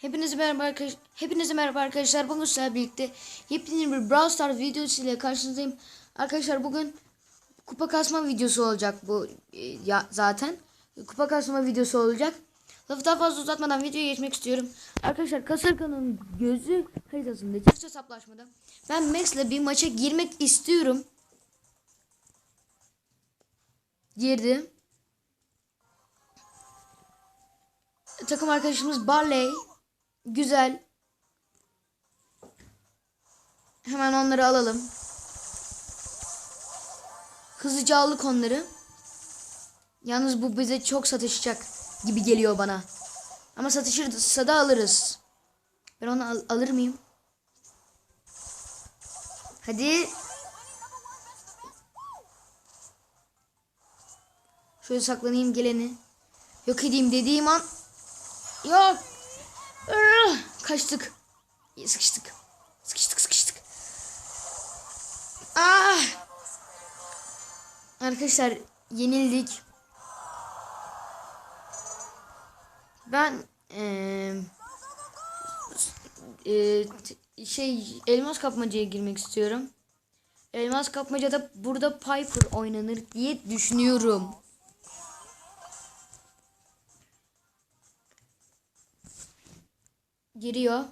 Hepinize merhaba arkadaşlar. Hepinize merhaba arkadaşlar. Bugün sizlerle birlikte yepyeni bir Brawl Stars videosu ile karşınızdayım. Arkadaşlar bugün kupa kasma videosu olacak bu e, ya zaten. Kupa kasma videosu olacak. Lafı daha fazla uzatmadan videoya geçmek istiyorum. Arkadaşlar Kasırka'nın gözü haritasında çift hesaplaşmada. Ben Max'le bir maça girmek istiyorum. Girdi. Takım arkadaşımız Barley. Güzel. Hemen onları alalım. Hızlıca aldık onları. Yalnız bu bize çok satışacak gibi geliyor bana. Ama satışırsa da alırız. Ben onu al- alır mıyım? Hadi. Şöyle saklanayım geleni. Yok edeyim dediğim an. Yok. Ugh, Kaçtık. Sıkıştık. Sıkıştık sıkıştık. Ah. Arkadaşlar yenildik. Ben eee, t- şey elmas kapmacaya girmek istiyorum. Elmas kapmacada burada Piper oynanır diye düşünüyorum. Giriyor.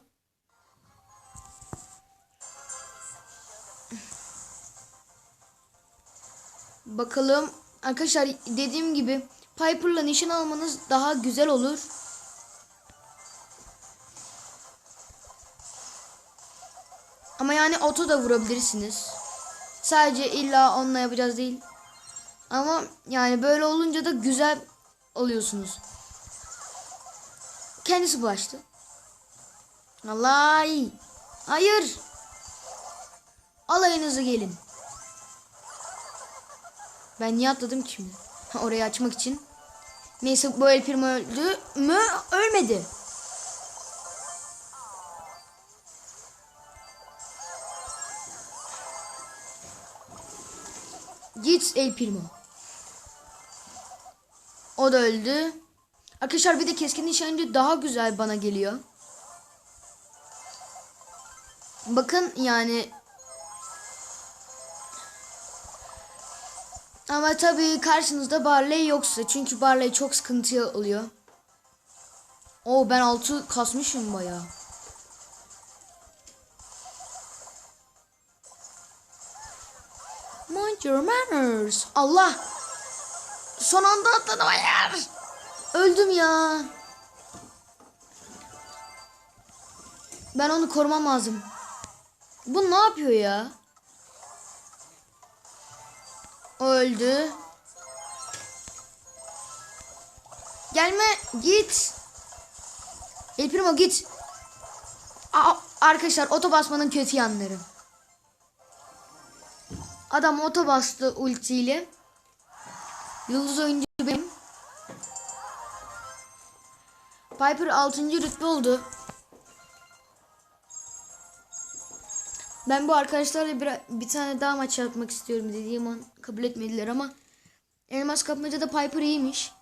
Bakalım. Arkadaşlar dediğim gibi Piper'la nişan almanız daha güzel olur. Ama yani oto da vurabilirsiniz. Sadece illa onunla yapacağız değil. Ama yani böyle olunca da güzel oluyorsunuz. Kendisi bulaştı. Allah! Hayır! Alayınızı gelin. Ben niye atladım ki şimdi? Orayı açmak için. Neyse bu El Primo öldü mü? Ölmedi. Git El Primo. O da öldü. Arkadaşlar bir de keskin nişancı daha güzel bana geliyor. Bakın yani ama tabii karşınızda Barley yoksa çünkü Barley çok sıkıntı oluyor. Oo ben altı kasmışım bayağı. Mind your manners. Allah. Son anda atladım hayır. Öldüm ya. Ben onu korumam lazım. Bu ne yapıyor ya? Öldü. Gelme git. El Primo git. Aa, arkadaşlar oto basmanın kötü yanları. Adam oto bastı ultiyle. Yıldız oyuncu benim. Piper 6. rütbe oldu. Ben bu arkadaşlarla bir, bir tane daha maç yapmak istiyorum dediğim an kabul etmediler ama Elmas Kapmaca'da Piper iyiymiş.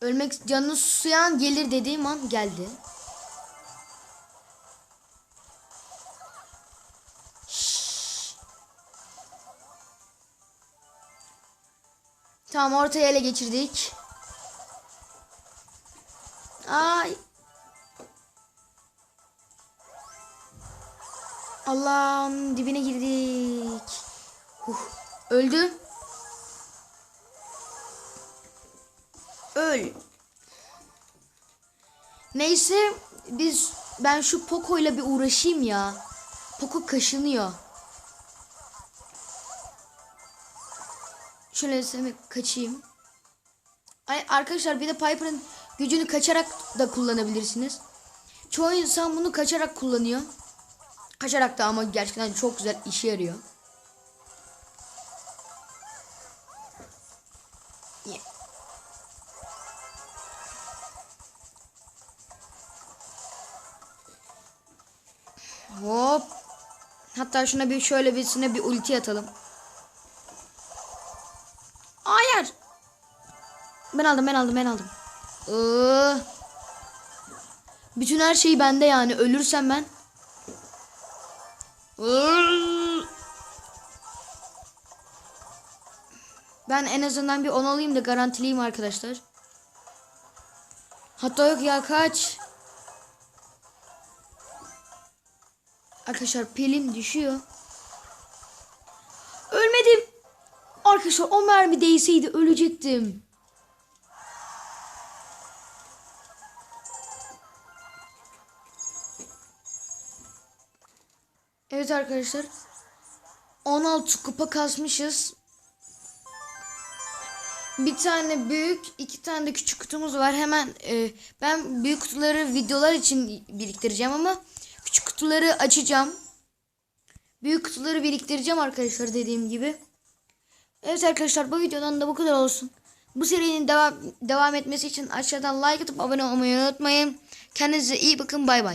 Ölmek canını susayan gelir dediğim an geldi. Şşş. Tamam ortaya ele geçirdik. Ay. Allah'ım dibine girdik. Huh. Öldü. Öl. Neyse biz ben şu Poco ile bir uğraşayım ya. Poco kaşınıyor. Şöyle kaçayım. Ay arkadaşlar bir de Piper'ın gücünü kaçarak da kullanabilirsiniz. Çoğu insan bunu kaçarak kullanıyor. Kaçarak da ama gerçekten çok güzel işe yarıyor. Hop. Hatta şuna bir şöyle birisine bir ulti atalım. Ben aldım ben aldım ben aldım. Iıı. Bütün her şey bende yani. Ölürsem ben. Ben en azından bir 10 alayım da garantileyim arkadaşlar. Hatta yok ya kaç. Arkadaşlar pilim düşüyor. Ölmedim. Arkadaşlar o mermi değseydi ölecektim. Evet arkadaşlar. 16 kupa kasmışız. Bir tane büyük, iki tane de küçük kutumuz var. Hemen e, ben büyük kutuları videolar için biriktireceğim ama küçük kutuları açacağım. Büyük kutuları biriktireceğim arkadaşlar dediğim gibi. Evet arkadaşlar bu videodan da bu kadar olsun. Bu serinin devam devam etmesi için aşağıdan like atıp abone olmayı unutmayın. Kendinize iyi bakın bay bay.